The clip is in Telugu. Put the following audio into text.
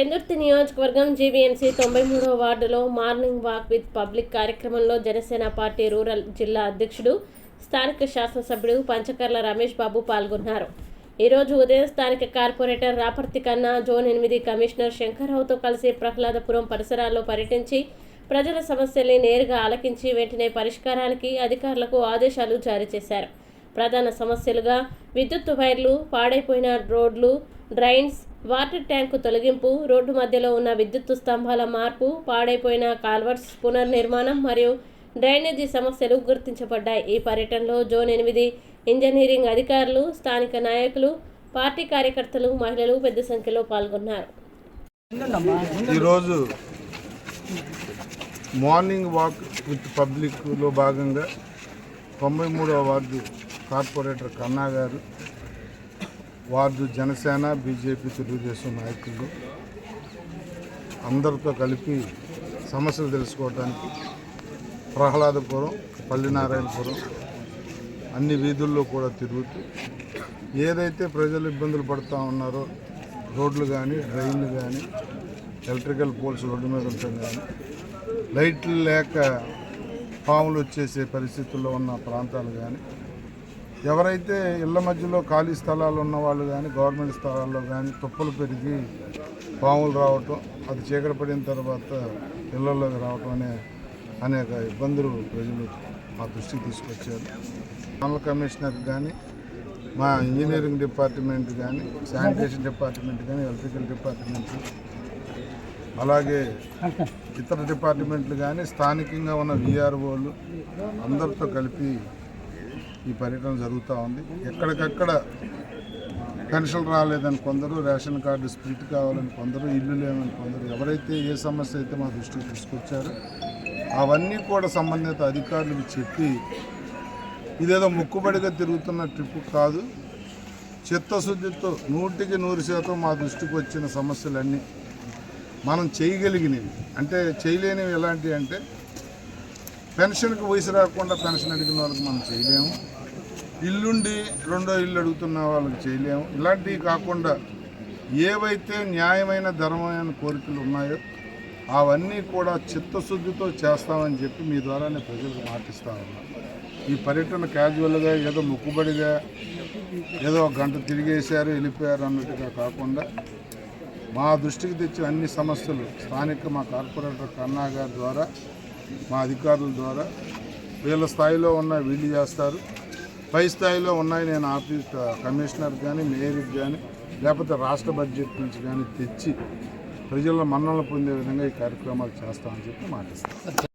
నియోజకవర్గం జీవీఎంసీ తొంభై మూడవ వార్డులో మార్నింగ్ వాక్ విత్ పబ్లిక్ కార్యక్రమంలో జనసేన పార్టీ రూరల్ జిల్లా అధ్యక్షుడు స్థానిక శాసనసభ్యుడు పంచకర్ల రమేష్ బాబు పాల్గొన్నారు. ఈరోజు ఉదయం స్థానిక కార్పొరేటర్ రాపర్తి కన్నా జోన్ ఎనిమిది కమిషనర్ శంకర్రావుతో కలిసి ప్రహ్లాదపురం పరిసరాల్లో పర్యటించి ప్రజల సమస్యల్ని నేరుగా ఆలకించి వెంటనే పరిష్కారానికి అధికారులకు ఆదేశాలు జారీ చేశారు. ప్రధాన సమస్యలుగా విద్యుత్ వైర్లు పాడైపోయిన రోడ్లు డ్రైన్స్ వాటర్ ట్యాంకు తొలగింపు రోడ్డు మధ్యలో ఉన్న విద్యుత్ స్తంభాల మార్పు పాడైపోయిన కాల్వర్స్ పునర్నిర్మాణం మరియు డ్రైనేజీ సమస్యలు గుర్తించబడ్డాయి. ఈ పర్యటనలో జోన్ ఎనిమిది ఇంజనీరింగ్ అధికారులు స్థానిక నాయకులు పార్టీ కార్యకర్తలు మహిళలు పెద్ద సంఖ్యలో పాల్గొన్నారు. ఈరోజు మార్నింగ్ వాక్ విత్ పబ్లిక్లో భాగంగా తొంభై మూడవ వార్డు కార్పొరేటర్ కన్నా గారు వార్డు జనసేన బీజేపీ తెలుగుదేశం నాయకులు అందరితో కలిపి సమస్యలు తెలుసుకోవడానికి ప్రహ్లాదపురం పల్లినారాయణపురం అన్ని వీధుల్లో కూడా తిరుగుతూ ఏదైతే ప్రజలు ఇబ్బందులు పడుతూ ఉన్నారో రోడ్లు కానీ డ్రైన్లు కానీ ఎలక్ట్రికల్ పోల్స్ రోడ్డు మీద ఉంటాం కానీ లైట్లు లేక పాములు వచ్చేసే పరిస్థితుల్లో ఉన్న ప్రాంతాలు కానీ ఎవరైతే ఇళ్ళ మధ్యలో ఖాళీ స్థలాలు ఉన్న వాళ్ళు కానీ గవర్నమెంట్ స్థలాల్లో కానీ తుప్పలు పెరిగి పాములు రావటం అది చీకటి పడిన తర్వాత ఇళ్ళలోకి రావటం అనే అనేక ఇబ్బందులు ప్రజలు మా దృష్టికి తీసుకొచ్చారు. మనల్ కమిషనర్ కానీ మా ఇంజనీరింగ్ డిపార్ట్మెంట్ కానీ శానిటేషన్ డిపార్ట్మెంట్ కానీ ఎలక్ట్రికల్ డిపార్ట్మెంట్ అలాగే ఇతర డిపార్ట్మెంట్లు కానీ స్థానికంగా ఉన్న విఆర్ఓలు అందరితో కలిపి ఈ పర్యటన జరుగుతూ ఉంది. ఎక్కడికక్కడ పెన్షన్ రాలేదని కొందరు రేషన్ కార్డు స్ప్లిట్ కావాలని కొందరు ఇల్లు లేవని కొందరు ఎవరైతే ఏ సమస్య అయితే మా దృష్టికి తీసుకొచ్చారో అవన్నీ కూడా సంబంధిత అధికారులకు చెప్పి ఇదేదో ముక్కుబడిగా తిరుగుతున్న ట్రిప్ కాదు. చిత్తశుద్ధితో నూటికి నూరు శాతం మా దృష్టికి వచ్చిన సమస్యలన్నీ మనం చేయగలిగినవి. అంటే చేయలేనివి ఎలాంటివి అంటే పెన్షన్కి వయసు రాకుండా పెన్షన్ అడిగిన వాళ్ళకి మనం చేయలేము. ఇల్లుండి రెండో ఇల్లు అడుగుతున్న వాళ్ళకి చేయలేము. ఇలాంటివి కాకుండా ఏవైతే న్యాయమైన ధర్మమైన కోరికలు ఉన్నాయో అవన్నీ కూడా చిత్తశుద్ధితో చేస్తామని చెప్పి మీ ద్వారానే ప్రజలకు మాటిస్తా ఉన్నాం. ఈ పర్యటన క్యాజువల్గా ఏదో మొక్కుబడిగా ఏదో గంట తిరిగేశారు వెళ్ళిపోయారు అన్నట్టుగా కాకుండా మా దృష్టికి తెచ్చిన అన్ని సమస్యలు స్థానిక మా కార్పొరేటర్ కన్నా గారి ద్వారా మా అధికారుల ద్వారా వీళ్ళ స్థాయిలో ఉన్న వీళ్ళు చేస్తారు. పై స్థాయిలో ఉన్నాయి నేను ఆఫీస్ కమిషనర్ కానీ మేయర్కి కానీ లేకపోతే రాష్ట్ర బడ్జెట్ నుంచి కానీ తెచ్చి ప్రజల మన్నలు పొందే విధంగా ఈ కార్యక్రమాలు చేస్తామని చెప్పి మాటిస్తాను